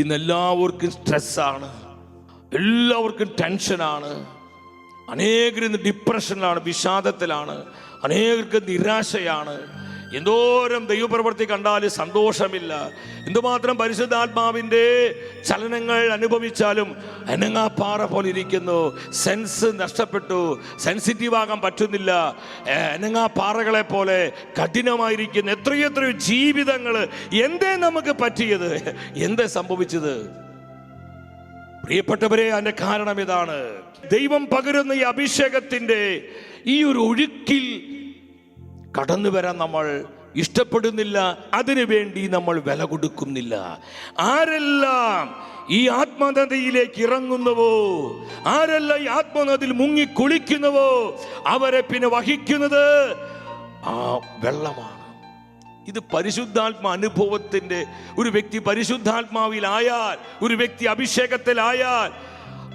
ഇന്ന് എല്ലാവർക്കും സ്ട്രെസ്സാണ് എല്ലാവർക്കും ടെൻഷനാണ് അനേകർ ഇന്ന് ഡിപ്രഷനിലാണ് വിഷാദത്തിലാണ്. അനേകർക്ക് നിരാശയാണ്. എന്തോരം ദൈവപ്രവൃത്തി കണ്ടാൽ സന്തോഷമില്ല. എന്തുമാത്രം പരിശുദ്ധാത്മാവിന്റെ ചലനങ്ങൾ അനുഭവിച്ചാലും അനങ്ങാപ്പാറ പോലെ ഇരിക്കുന്നു. സെൻസ് നഷ്ടപ്പെട്ടു. സെൻസിറ്റീവ് ആകാൻ പറ്റുന്നില്ല അനങ്ങാപ്പാറകളെ പോലെ കഠിനമായിരിക്കുന്നു. എത്രയെത്രയോ എത്രയോ ജീവിതങ്ങൾ. എന്തേ നമുക്ക് പറ്റിയത്? എന്തേ സംഭവിച്ചത്? പ്രിയപ്പെട്ടവരെ അതിന്റെ കാരണം ഇതാണ്. ദൈവം പകരുന്ന ഈ അഭിഷേകത്തിന്റെ ഈ ഒരു ഒഴുക്കിൽ കടന്നു വരാൻ നമ്മൾ ഇഷ്ടപ്പെടുന്നില്ല അതിനു വേണ്ടി നമ്മൾ വില കൊടുക്കുന്നില്ല. ആരെല്ലാം ഈ ആത്മനദിയിലേക്ക് ഇറങ്ങുന്നുവോ ആരെല്ലാം ഈ ആത്മനദിയിൽ മുങ്ങി കുളിക്കുന്നുവോ അവരെ പിന്നെ വഹിക്കുന്നത് ആ വെള്ളമാണ്. ഇത് പരിശുദ്ധാത്മ അനുഭവത്തിന്റെ ഒരു വ്യക്തി പരിശുദ്ധാത്മാവിലായാൽ ഒരു വ്യക്തി അഭിഷേകത്തിലായാൽ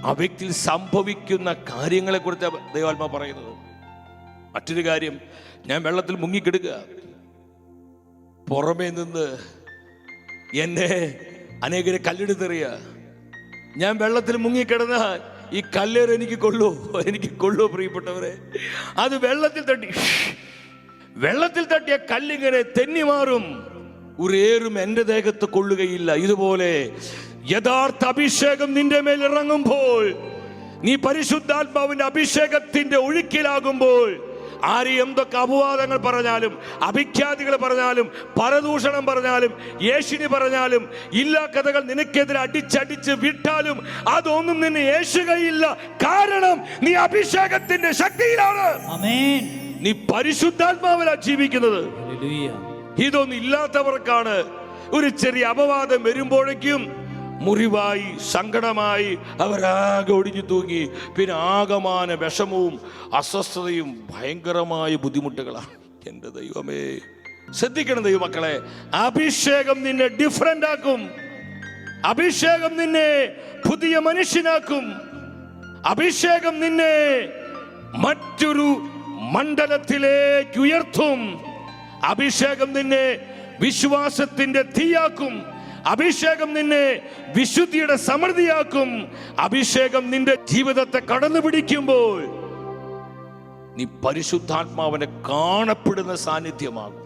ആ വ്യക്തിയിൽ സംഭവിക്കുന്ന കാര്യങ്ങളെ കുറിച്ച് ദൈവാത്മ പറയുന്നത് മറ്റൊരു കാര്യം ഞാൻ വെള്ളത്തിൽ മുങ്ങിക്കിടുക പുറമേ നിന്ന് എന്നെ അനേകരെ കല്ലെടുത്തെറിയ ഞാൻ വെള്ളത്തിൽ മുങ്ങിക്കിടന്ന ഈ കല്ലേറ് എനിക്ക് കൊള്ളൂ എനിക്ക് കൊള്ളൂ പ്രിയപ്പെട്ടവരെ. അത് വെള്ളത്തിൽ തട്ടി വെള്ളത്തിൽ തട്ടിയ കല്ലിങ്ങനെ തെന്നി മാറും. ഒരേറും എന്റെ ദേഹത്ത് കൊള്ളുകയില്ല. ഇതുപോലെ യഥാർത്ഥ അഭിഷേകം നിന്റെ മേൽ ഇറങ്ങുമ്പോൾ നീ പരിശുദ്ധാത്മാവിന്റെ അഭിഷേകത്തിന്റെ ഒഴുക്കിലാകുമ്പോൾ ആര് എന്തൊക്കെ അപവാദങ്ങൾ പറഞ്ഞാലും അഭിഖ്യാതികൾ പറഞ്ഞാലും പരദൂഷണം പറഞ്ഞാലും യേശുനി പറഞ്ഞാലും ഇല്ലാ കഥകൾ നിനക്കെതിരെ അടിച്ചടിച്ച് വിട്ടാലും അതൊന്നും നിന്നെ യേശുകയില്ല കാരണം നീ അഭിഷേകത്തിന്റെ ശക്തിയിലാണ്. നീ പരിശുദ്ധാത്മാവിലാ ജീവിക്കുന്നത്. ഇതൊന്നും ഇല്ലാത്തവർക്കാണ് ഒരു ചെറിയ അപവാദം വരുമ്പോഴേക്കും മുറിവായി സങ്കടമായി അവരാകെ ഒടിഞ്ഞു തൂങ്ങി. പിന്നെ ആകമാന വിഷമവും അസ്വസ്ഥതയും ഭയങ്കരമായ ബുദ്ധിമുട്ടുകളാണ്. എന്റെ ദൈവമേ ശ്രദ്ധിക്കണം ദൈവമക്കളെ. അഭിഷേകം നിന്നെ ഡിഫറന്റ് ആക്കും. അഭിഷേകം നിന്നെ പുതിയ മനുഷ്യനാക്കും. അഭിഷേകം നിന്നെ മറ്റൊരു മണ്ഡലത്തിലേക്ക് ഉയർത്തും. അഭിഷേകം നിന്നെ വിശ്വാസത്തിന്റെ തീയാക്കും. അഭിഷേകം നിന്നെ വിശുദ്ധിയുടെ സമൃദ്ധിയാക്കും. അഭിഷേകം നിന്റെ ജീവിതത്തെ കടന്നു പിടിക്കുമ്പോൾ നീ പരിശുദ്ധാത്മാവിനെ കാണപ്പെടുന്ന സാന്നിധ്യമാകും.